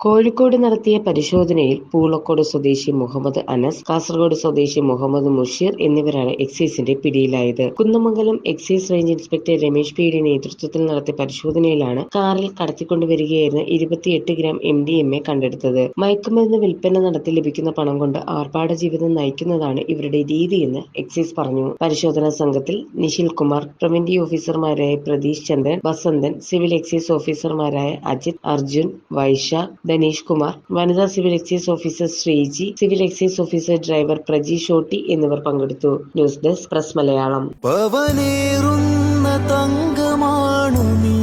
കോഴിക്കോട് നടത്തിയ പരിശോധനയിൽ പൂളക്കോട് സ്വദേശി മുഹമ്മദ് അനസ് കാസർഗോഡ് സ്വദേശി മുഹമ്മദ് മുഷീർ എന്നിവരാണ് എക്സൈസിന്റെ പിടിയിലായത്. Kunnamangalam excise range inspector Ramesh പിയുടെ നേതൃത്വത്തിൽ നടത്തിയ പരിശോധനയിലാണ് കാറിൽ കടത്തിക്കൊണ്ടുവരികയായിരുന്ന ഇരുപത്തിയെട്ട് gram M D M A കണ്ടെടുത്തത്. മയക്കുമരുന്ന് വിൽപ്പന നടത്തി ലഭിക്കുന്ന പണം കൊണ്ട് ആർഭാട ജീവിതം നയിക്കുന്നതാണ് ഇവരുടെ രീതിയെന്ന് എക്സൈസ് പറഞ്ഞു. പരിശോധനാ സംഘത്തിൽ നിഷിൽ കുമാർ പ്രിവന്റി ഓഫീസർമാരായ പ്രതീഷ് ചന്ദ്രൻ വസന്തൻ സിവിൽ എക്സൈസ് ഓഫീസർമാരായ അജിത് അർജുൻ വൈശാഖ് ധനീഷ് കുമാർ വനിതാ civil excise officer Sreeji civil excise officer driver Praji shorty എന്നിവർ പങ്കെടുത്തു. News desk press Malayalam. രാജകുമാരി തങ്കമാണു നീ.